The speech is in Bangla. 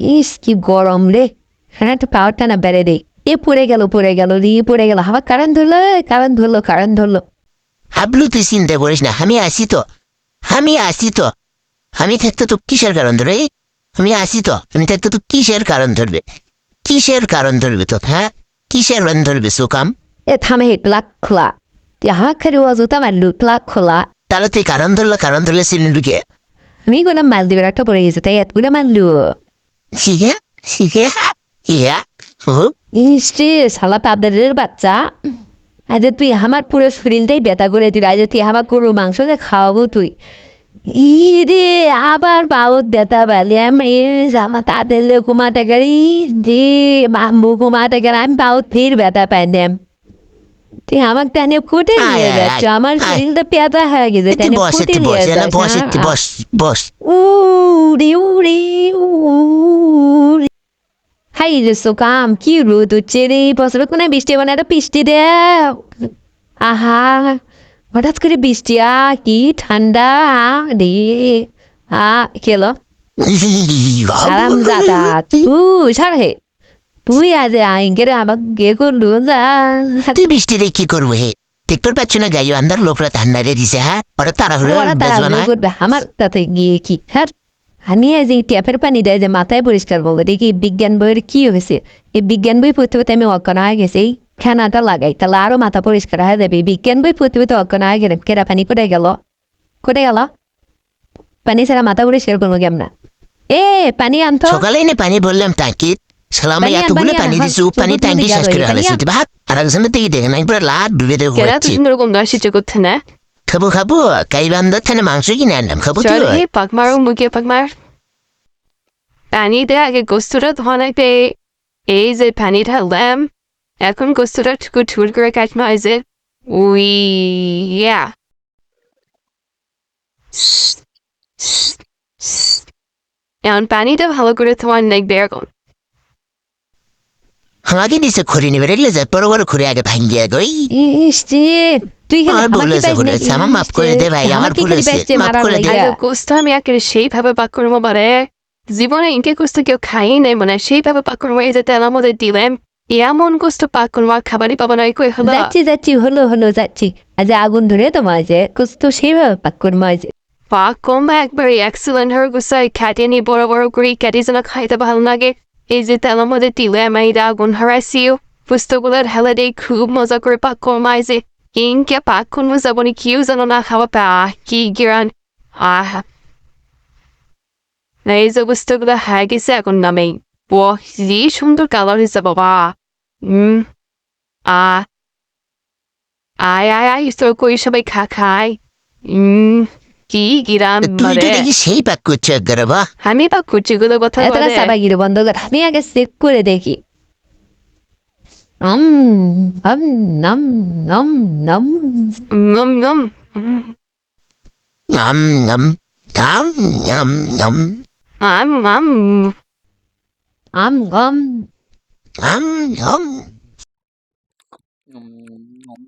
ইস কি গরম রে। হ্যাঁ একটু পাওয়ারটা না বেড়ে দে। এ পড়ে গেল পড়ে গেল রে পড়ে গেল। আবার কারেন্ট ধরলো কারেন্ট ধরলো কারেন্ট ধরলো। হাবলু তুই চিন্তা করিস না আমি আসি তো। আমি আসি তো। আমি থাকতে তো কিসের কারণ ধরে আমি আসি তো। আমি থাকতে তো কিসের কারণ ধরবে? কিসের কারণ ধরবে তো হ্যাঁ? কিসের কারণ ধরবে সুকাম? এ থামে হে ক্লাক খোলা। তুই হাত খালি অজুতা মারলু ক্লাক খোলা। তাহলে তুই কারণ ধরলো কারণ ধরলে সিলিন্ডুকে আমি বললাম মালদ্বীপের একটা পড়ে গেছে তাই এতগুলো মারলু। শিখে শিখে ইয়া শালা পাবদারের বাচ্চা। আজ তুই আমার পুরো শরীরটাই ব্যথা করে দিল। আজ তুই আমার গরু মাংস যে খাওয়াবো তুই। ই রে আবার বাউত ব্যথা পেলাম এ আমার তাদের ঘুমাতে গেলি। যে মাম্বু ঘুমাতে গেলে আমি বাউত ফির ব্যথা পাইলাম। আমার টানে ফুটে নিয়ে যাচ্ছ আমার। শরীরটা ব্যথা হয়ে গেছে ফুটে নিয়ে বস বস যাচ্ছ বস বস উড়ি উড়ি উড়ি হাই রে সোকাম কি রোদ হচ্ছে রে বছর কোনো বৃষ্টি মানে একটা বৃষ্টি দে আহা হঠাৎ করে বৃষ্টি আ কি ঠান্ডা আ রে আ খেলো আরাম দাদা ছাড় হে তুই আজ আইঙ্গের আমাকে গে করলু যা? তুই বৃষ্টিতে কি করব হে? দেখতে পাচ্ছ না গাই আন্দার লোকরা ঠান্ডারে দিছে হ্যাঁ? ওরা তাড়াহুড়ো তাড়াহুড়ো করবে আমার তাতে গিয়ে কি? হ্যাঁ? আমি এই ট্যাপের পানি দেয় যে মাথায় পরিষ্কার বলব দেখি বিজ্ঞান বইয়ের কি হয়েছে। এই বিজ্ঞান বই পড়তে পড়তে আমি অজ্ঞান হয়ে গেছি এই খানাটা লাগাই তাহলে আরও মাথা পরিষ্কার হয়ে যাবে। বিজ্ঞান বই পড়তে পড়তে অজ্ঞান হয়ে গেলাম কেরা পানি করে গেল? কোটে গেল? পানি ছাড়া মাথা পরিষ্কার করব কেমন? এ পানি আনতো। সকালে এনে পানি বললাম টাঙ্কি পানি আন, এতগুলো পানি হ্যাঁ, দিছি ও পানি দিয়ে শেষ করে যাবে, হলে পানি আন। সেটা ভাত আর একজনের থেকে দেখে নাই পুরো লাট ডুবে দেখে হচ্ছি এরকম নয় করতে না খাব খাব কাই বান্দার থানে মাংস কিনে আনলাম খাব হে পাক মারো মুখে পাক মার পানি দে আগে গোস্তটা ধোয়া লাগবে এই যে পানি ঢাললাম এখন গোস্তটা টুকু টুর করে কাটমা এই যে উই ইয়া এখন পানিটা ভালো করে তোমার লাগবে এখন আমাকে দিছে খড়ি নিবে রেলে যায় বড় বড় আগে ভাঙ্গিয়া গই। তুই আমার ভুল আমাকে হয়েছে, ভুল আমার মাফ করে দে ভাই, আমার ভুল হয়েছে, মাফ করে দে। গোস্ত আমি একে সেইভাবে পাক করব মানে জীবনে ইনকে গোস্ত কেউ খাই নাই মানে সেইভাবে পাক করব এই যে তেলের মধ্যে দিলাম এমন গোস্ত পাক করব খাবারই পাবো না কই হলো। যাচ্ছি যাচ্ছি হলো হলো যাচ্ছি। আজ আগুন ধরে তোমার যে কুস্ত সেইভাবে পাক করব আজ। পাক কম একবারে এক্সেলেন্ট হয়ে গেছে খেটে নি বড় বড় করে কেটে যেন খাইতে ভালো লাগে। এই যে তেলের মধ্যে দিলে আমি আগুন হারাইছিও পুস্তকগুলো ঢেলে দিয়ে খুব মজা করে পাক করমাই যে ইনকে পাক করব যাবনি কেউ যেন না খাওয়া পা কি গিরান আহ এই যে পুস্তকগুলো হয়ে গেছে এখন নামেই বাহ কি সুন্দর কালার হয়েছে বাবা হুম আ আয় আয় আয় তোর কই সবাই খা খাই হুম তুই তো মানে দেখি সেই পাক করছ একবারে বা আমি বা কুচিগুলো কথা এতটা সাবাগিরি বন্ধ কর আমি আগে চেক করে দেখি উম, উম, নম, নম, নম। নম নম নাম নাম নাম নাম নাম আম আম আম গম নাম নাম nom nom